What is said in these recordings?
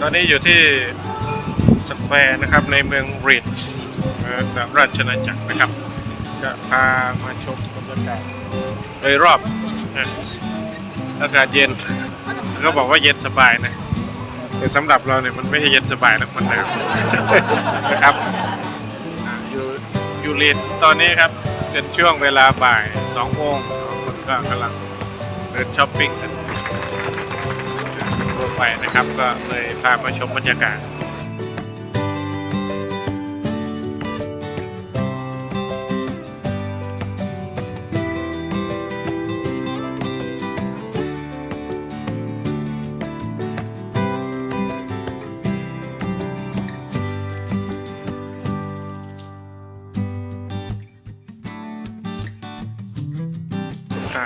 ตอนนี้อยู่ที่สแควร์นะครับในเมืองริดส์สหราชอาณาจักรนะครับ จะพามาชมบรรยากาศโดยรอบอากาศเย็นก็บอกว่าเย็นสบายนะแต่สำหรับเราเนี่ยมันไม่ใช่เย็นสบายนะมันหนาวนะครับอยู่อยู่ริดส์ตอนนี้ครับเป็นช่วงเวลาบ่าย2โมงคนก็กำลังเดินช้อปปิ้งกัน ไวไปนะครับ ก็เลยพามาชมบรรยากาศ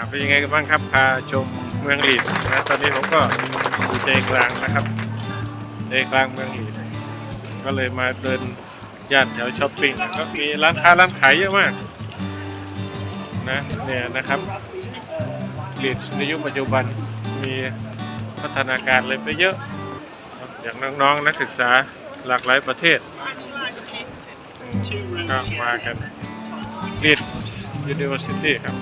เป็นยังไงกันบ้างครับ พาชมเมืองลีดนะ ตอนนี้ผมก็ ใจกลางนะครับใจกลางเมืองลีดส์ก็เลยมาเดินย่านแถวช้อปปิ้งก็มีร้านค้าร้านขายเยอะมากนะเนี่ยนะครับลีดในยุคปัจจุบันมีพัฒนาการเลยไปเยอะ อย่างน้องๆนักศึกษาหลากหลายประเทศก็มากันลีดส์ University ครับ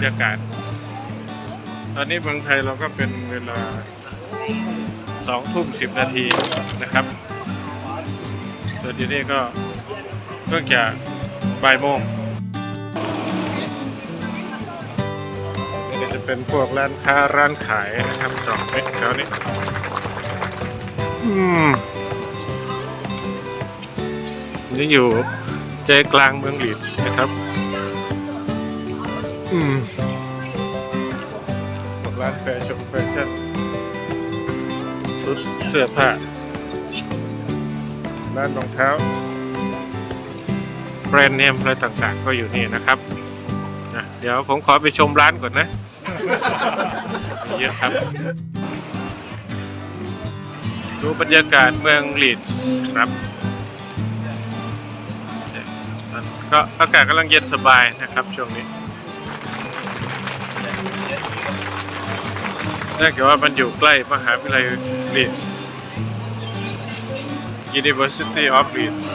รยากาศ ตอนนี้เมืองไทยเราก็เป็นเวลาสองทุ่มสิบนาทีนะครับส่วนที่นี่ก็เพิ่งจะบ่ายโมงนี่จะเป็นพวกร้านค้าร้านขายนะครับจอกเม็ดแถวนี้อืมนี่อยู่ใจกลางเมืองลีดส์นะครับ อืมพวกร้านแฟชั่นแฟชั่นชุดเสื้อผ้าร้านรองเท้า แบรนด์เนมอะไรต่างๆ ก็อยู่นี่นะครับนะเดี๋ยวผมขอไปชมร้านก่อนนะ เยอะครับดูบรรยากาศเมืองลีดส์ครับ ก็อากาศกำลังเย็นสบายนะครับช่วงนี้ นื่องจากว่ามันอยู่ใกล้มหาวิทยาลัย Leeds University of Leeds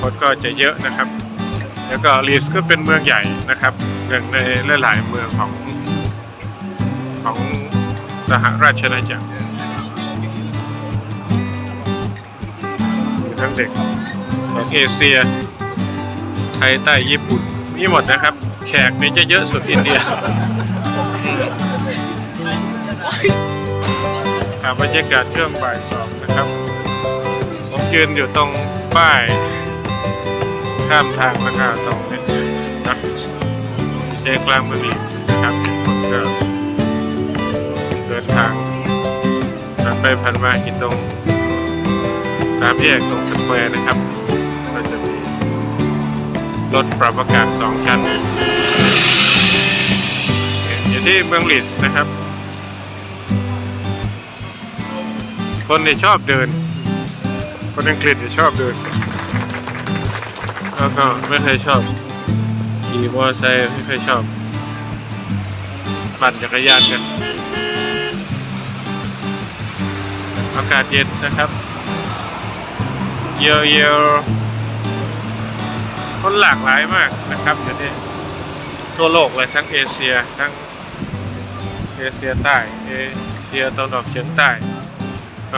คนก็จะเยอะนะครับ แล้วก็ Leeds ก็เป็นเมืองใหญ่นะครับหนึ่งในหลายๆเมืองของของสหราชอาณาจักรทั้งเด็กของเอเชียไทยใต้ญี่ปุ่นมีหมดนะครับ แขกนี่จะเยอะสุดอินเดีย บรรยากาศช่วงบ่ายสองนะครับ ผมยืนอยู่ตรงป้าย ข้ามทางแล้วก็ตรงนี้นะใจกลางเมืองลีสนะครับคนก็เดินทางผ่านไปผ่านมาที่ตรงสามแยกตรงสแควร์นะครับก็จะมีรถปรับอากาศสองชั้นอยู่ที่เมืองลีส์นะครับ คนเนี่ยชอบเดิน คนอังกฤษเนี่ยชอบเดินแล้วก็ไม่เคยชอบขี่มอเตอร์ไซค์ไม่เคยชอบปั่นจักรยานกันอากาศเย็นนะครับ เยอะเยอะคนหลากหลายมากนะครับเดี๋ยวนี้ทั่วโลกเลยทั้งเอเชียทั้งเอเชียใต้ เอเชียตะวันออกเฉียงใต้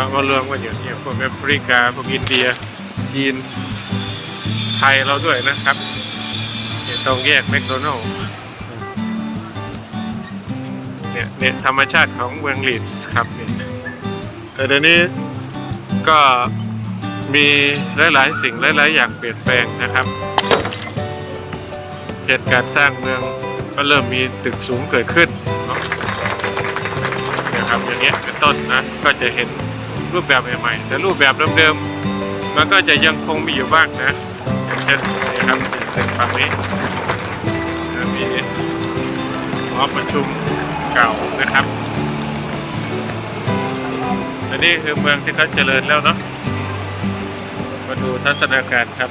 ก็มารวมกันอยู่ที่พวกแอฟริกาพวกอินเดียจีนไทยเราด้วยนะครับเนี่ยตรงแยกแมคโดนัลล์เนี่ยเนี่ยธรรมชาติของเมืองลีดส์ครับนี่แต่เดี๋ยวนี้ก็มีหลายๆสิ่งหลายๆอย่างเปลี่ยนแปลงนะครับเหตุการสร้างเมืองก็เริ่มมีตึกสูงเกิดขึ้นนะครับอย่างเงี้ยเป็นต้นนะก็จะเห็น รูปแบบใหม่ๆ แต่รูปแบบเดิมๆ มันก็จะยังคงมีอยู่บ้างนะอย่างเช่นนี่ครับเป็นฝั่งนี้มีหอประชุมเก่านะครับ อันนี้คือเมืองที่เขาเจริญแล้วเนาะมาดูทัศนาการครับ